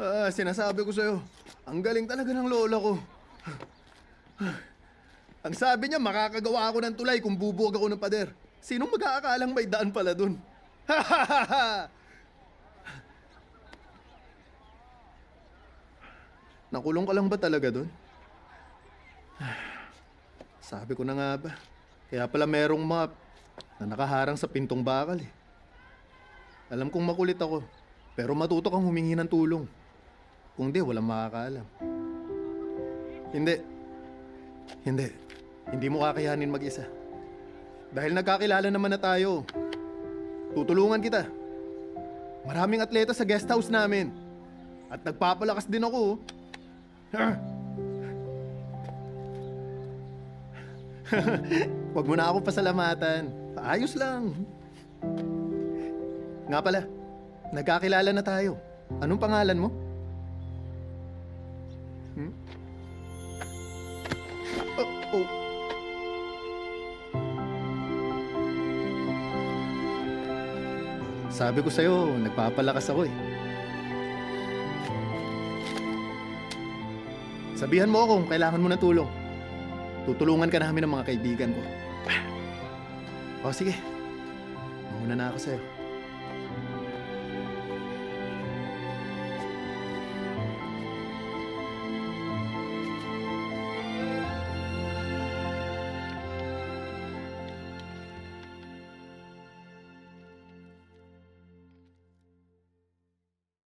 Ah, sinasabi ko sa'yo, ang galing talaga ng lola ko. Ang sabi niya, makakagawa ako ng tulay kung bubuwag ako ng pader. Sinong mag-aakalang may daan pala dun? Nakulong ka lang ba talaga dun? Sabi ko na nga ba, kaya pala merong map na nakaharang sa pintong bakal eh. Alam kong makulit ako, pero matuto kang humingi ng tulong. Kung di, walang makakaalam. Hindi. Hindi. Hindi mo kakayanin mag-isa. Dahil nagkakilala naman na tayo. Tutulungan kita. Maraming atleta sa guest house namin. At nagpapalakas din ako. Huwag mo na ako pasalamatan. Ayos lang. Nga pala, nagkakilala na tayo. Anong pangalan mo? Hmm? Oh, oh. Sabi ko sa'yo, nagpapalakas ako eh. Sabihan mo ako kung kailangan mo ng tulong. Tutulungan ka namin ng mga kaibigan ko. O sige, mauna na ako sa'yo.